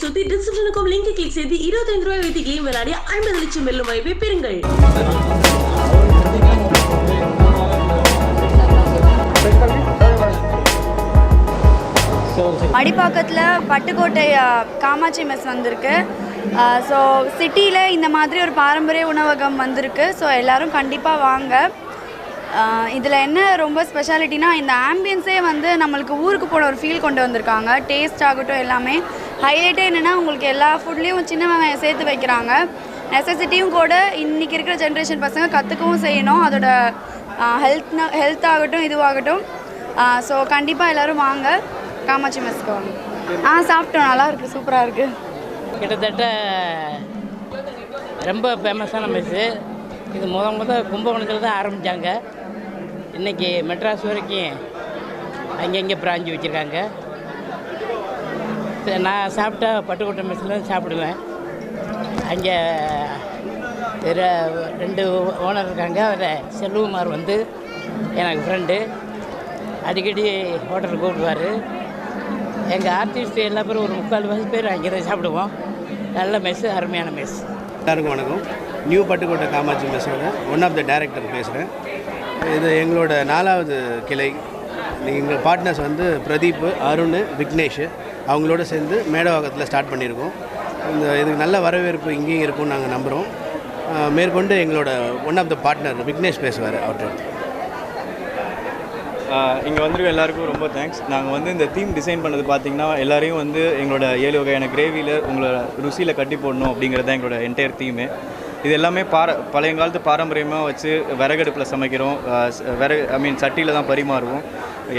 சுத்தி டிஸ்கிரிப்ஷனுக்கும் link click செய்து இருபத்தைந்து ரூபாய் வைத்து கேம் விளையாடி ஐம்பது லட்சம் வெல்லும் வாய்ப்பை பெறுங்கள். அடிப்பாக்கத்தில் பட்டுக்கோட்டை காமாட்சி மெஸ் வந்திருக்கு. ஸோ சிட்டியில் இந்த மாதிரி ஒரு பாரம்பரிய உணவகம் வந்திருக்கு. ஸோ எல்லோரும் கண்டிப்பாக வாங்க. இதில் என்ன ரொம்ப ஸ்பெஷாலிட்டினா இந்த ஆம்பியன்ஸே வந்து நம்மளுக்கு ஊருக்கு போன ஒரு ஃபீல் கொண்டு வந்திருக்காங்க. டேஸ்ட் ஆகட்டும் எல்லாமே. ஹைலைட்டே என்னென்னா உங்களுக்கு எல்லா ஃபுட்லேயும் சின்ன வெங்காயம் சேர்த்து வைக்கிறாங்க. நெசசிட்டியும் கூட இன்றைக்கி இருக்கிற ஜென்ரேஷன் பசங்க கற்றுக்கவும் செய்யணும். அதோட ஹெல்த்னா ஹெல்த் ஆகட்டும் இதுவாகட்டும். ஸோ கண்டிப்பாக எல்லோரும் வாங்க. காமாட்சி மெஸ்க்கு வாங்க. ஆ சாப்பிட்டோம். நல்லா இருக்குது சூப்பராக இருக்குது கிட்டத்தட்ட ரொம்ப ஃபேமஸான மெஸ்ஸு இது முத முத கும்பகோணத்தில் தான் ஆரம்பித்தாங்க இன்றைக்கி மெட்ராஸ் வரைக்கும் அங்கங்கே பிராஞ்சி வச்சுருக்காங்க. நான் சாப்பிட்டா பட்டுக்கோட்டை மெஸ்ஸில் தான் சாப்பிடுவேன். அங்கே ரெண்டு ஓனர் இருக்காங்க. அவர் செல்வகுமார் வந்து எனக்கு ஃப்ரெண்டு அடிக்கடி ஹோட்டலுக்கு கூப்பிடுவார். எங்கள் ஆர்டிஸ்ட் எல்லா பேரும் ஒரு முக்கால் வாசி பேர் அங்கே தான் சாப்பிடுவோம். நல்ல மெஸ்ஸு அருமையான மெஸ் எல்லாருக்கும் வணக்கம். நியூ பட்டுக்கோட்டை காமாட்சி மெஸ்ஸோட ஒன் ஆஃப் த டைரக்டர் பேசுகிறேன் இது எங்களோட நாலாவது கிளை. எங்கள் பார்ட்னர்ஸ் வந்து பிரதீப் அருண் விக்னேஷ். அவங்களோட சேர்ந்து மேடவாக்கத்தில் ஸ்டார்ட் பண்ணியிருக்கோம். இந்த இதுக்கு நல்ல வரவேற்பு இங்கேயும் இருக்கும்னு நாங்கள் நம்புகிறோம் மேற்கொண்டு எங்களோட one of the partner Vignesh பேசுவார் அவர்கிட்ட. இங்கே வந்திருக்க எல்லாருக்கும் ரொம்ப தேங்க்ஸ் நாங்கள் வந்து இந்த தீம் டிசைன் பண்ணது பார்த்தீங்கன்னா எல்லாரையும் வந்து எங்களோட ஏழு வகையான கிரேவியில் உங்களோட ருசியில் கட்டி போடணும் அப்படிங்கிறது தான் எங்களோட என்டையர் தீமு இது எல்லாமே பார பழைய காலத்து பாரம்பரியமாக வச்சு விறகடுப்பில் சமைக்கிறோம். விறகு ஐ மீன் சட்டியில் தான் பரிமாறுவோம்.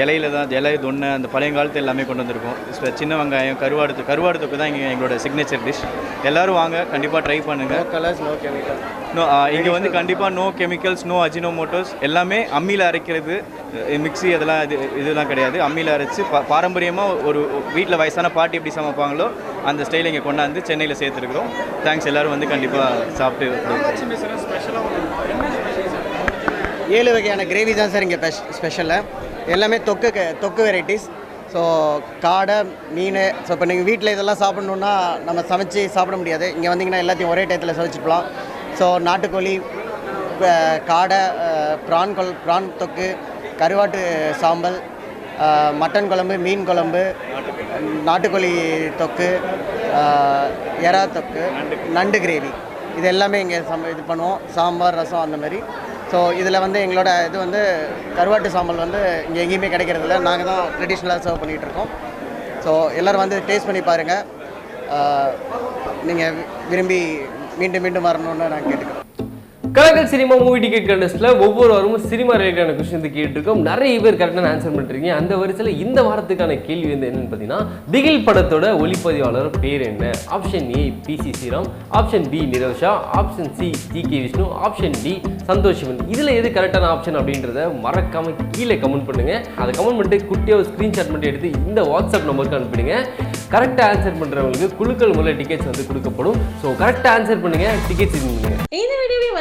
இலையில தான் இலை தொன்னை அந்த பழைய காலத்து எல்லாமே கொண்டு வந்திருக்கோம் சின்ன வெங்காயம் கருவாடு கருவாடு தொக்கு தான் இங்கே எங்களோட சிக்னேச்சர் டிஷ் எல்லாரும் வாங்க கண்டிப்பாக ட்ரை பண்ணுங்கள் கலர்ஸ் நோ கெமிக்கல் நோ இங்கே வந்து கண்டிப்பாக நோ கெமிக்கல்ஸ் நோ அஜினோமோட்டோஸ் எல்லாமே அம்மியில் அரைக்கிறது மிக்ஸி அதெல்லாம் இது இதெல்லாம் கிடையாது. அம்மியில் அரைச்சு பா பாரம்பரியமாக ஒரு வீட்டில் வயசான பாட்டி எப்படி சமைப்பாங்களோ அந்த ஸ்டைல் இங்கே கொண்டாந்து சென்னையில் சேர்த்துருக்குறோம். தேங்க்ஸ் எல்லோரும் வந்து கண்டிப்பாக சாப்பிட்டு ஏழு வகையான கிரேவி தான் சார் இங்கே ஸ்பெஷலு எல்லாமே தொக்கு க- தொக்கு வெரைட்டிஸ் ஸோ காடை மீன் ஸோ இப்போ நீங்கள் வீட்டில் இதெல்லாம் சாப்பிட்ணுன்னா நம்ம சமைச்சு சாப்பிட முடியாது. இங்கே வந்தீங்கன்னா எல்லாத்தையும் ஒரே டயத்தில் சமைச்சிக்கலாம் ஸோ நாட்டுக்கோழி காடை ப்ரான் கொல் ப்ரான் தொக்கு கருவாட்டு சாம்பல் மட்டன் குழம்பு மீன் குழம்பு நாட்டுக்கோழி தொக்கு எறா தொக்கு நண்டு கிரேவி. இது எல்லாமே இங்கே சம இது பண்ணுவோம். சாம்பார் ரசம் அந்த மாதிரி. ஸோ இதில் வந்து எங்களோட இது வந்து கருவாட்டு சாம்பல் வந்து இங்கே எங்கேயுமே கிடைக்கிறதில்ல. நாங்கள் தான் ட்ரெடிஷ்னலாக சர்வ் பண்ணிகிட்டு இருக்கோம். ஸோ எல்லோரும் வந்து டேஸ்ட் பண்ணி பாருங்கள் நீங்கள் விரும்பி மீண்டும் மீண்டும் வரணும்னு நான் கேட்டுக்கிறேன். கலக்கல் சினிமா மூவி டிக்கெட் கண்டஸ்ட்ல ஒவ்வொரு வாரமும் சினிமா ரிலேட்டடான கொஸ்டின் வந்து கேட்டிருக்கோம். நிறைய பேர் கரெக்டான ஆன்சர் பண்ணிருக்கீங்க. அந்த வரிசையில் இந்த வாரத்துக்கான கேள்வி வந்து என்னன்னு பார்த்தீங்கன்னா திகில் படத்தோட ஒளிப்பதிவாளர் பேர் என்ன? Option A P C Sriram. Option B Nirosha option C G K Vishnu. Option D Santhosh Sivan. இதில் எது கரெக்டான ஆப்ஷன் அப்படின்றத மறக்காம கீழே கமெண்ட் பண்ணுங்க. அதை கமெண்ட் பண்ணிட்டு குட்டியாக ஒரு ஸ்க்ரீன்ஷாட் மட்டும் எடுத்து இந்த வாட்ஸ்அப் நம்பருக்கு அனுப்பிடுங்க. கரெக்டாக ஆன்சர் பண்ணுறவங்களுக்கு குழுக்கள் மூலம் டிக்கெட்ஸ் வந்து கொடுக்கப்படும். ஸோ கரெக்டாக ஆன்சர் பண்ணுங்க. டிக்கெட்ஸ் இது பண்ணுங்க.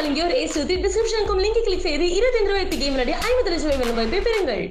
வழங்கியோர் ஏ சுத்தி டிஸ்கிரிப்ஷனுக்கும் லிங்க் கிளிக் செய்து இருபத்தைந்து ரூபாய் வைத்து கேம் விளையாடி ஐம்பது லட்சம் ரூபாய் வாய்ப்பை பெறுங்கள்.